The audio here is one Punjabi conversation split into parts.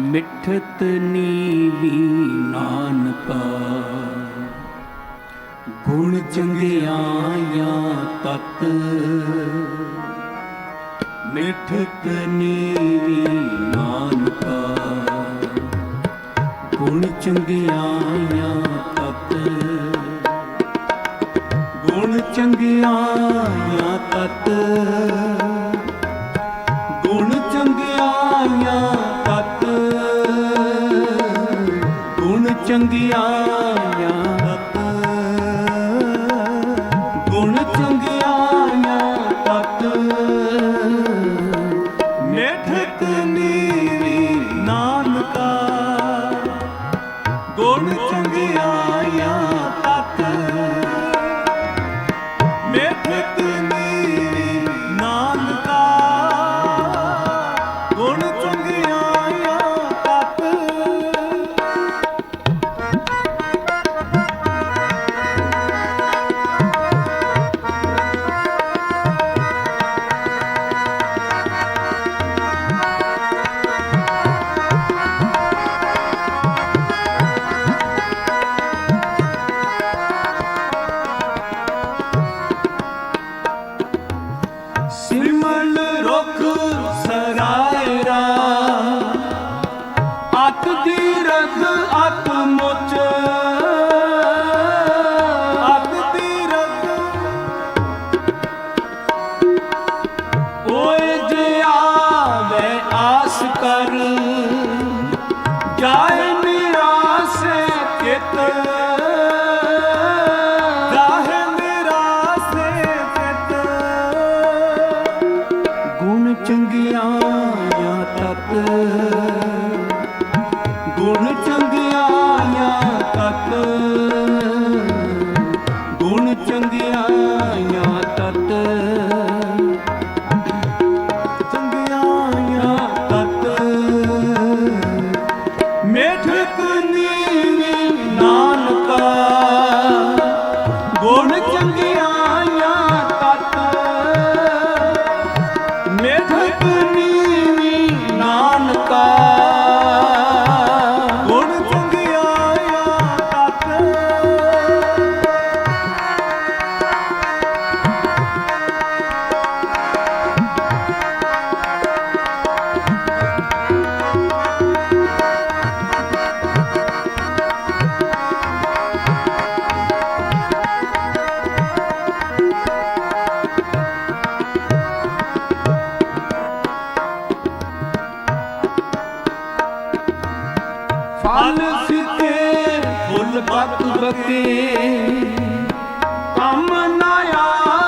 ਮਿਠਤ ਨੀਵੀ ਨਾਨਕਾ। ਗੁਣ ਚੰਗਿਆਈਆਂ ਤਤ। ਮਿਠਤ ਨੀਵੀ ਨਾਨਕਾ। ਗੁਣ ਚੰਗਿਆਈਆਂ ਤਤ। ਗੁਣ ਚੰਗਿਆਈਆਂ ਤਤ। या দিয়া ਪਤ ਬਕੇ ਕਮ ਨਾ ਆ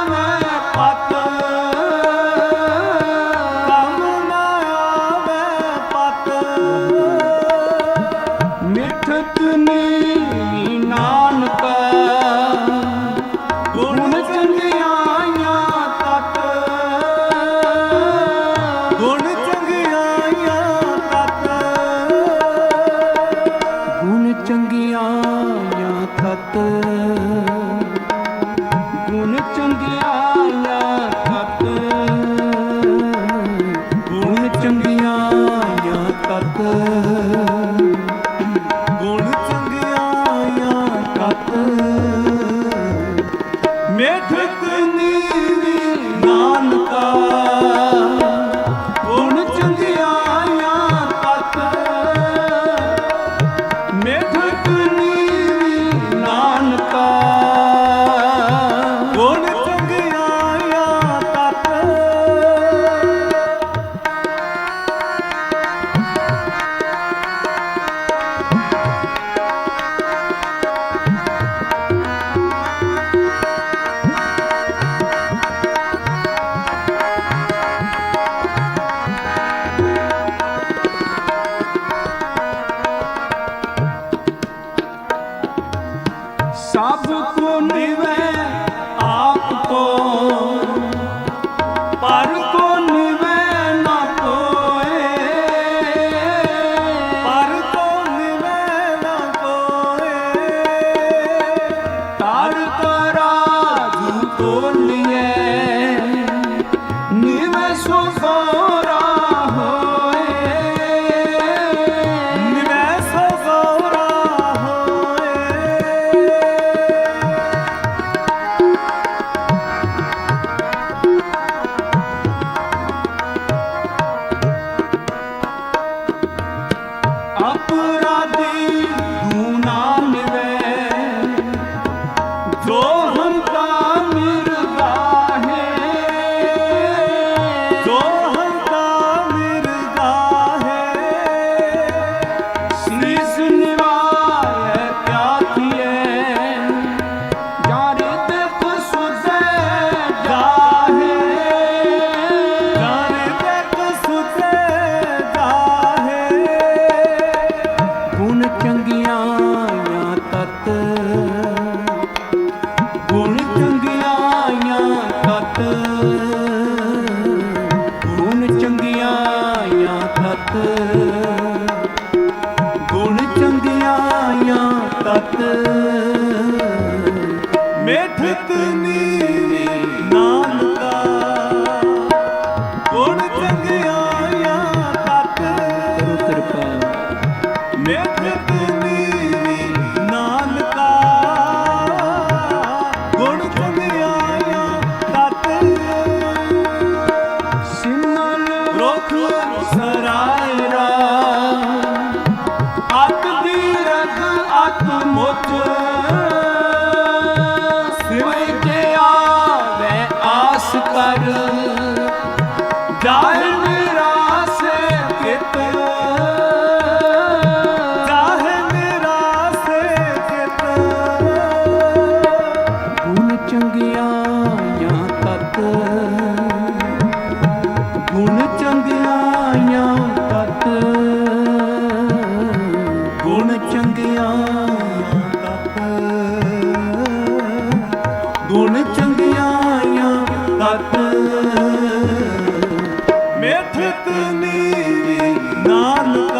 ਚੰਗੀਆਂ ਥੱਤ Man. ਸਭ ਕੋ ਨਿਵ ਅਪਰਾਧੀ 嗯 ਨੀਵੀ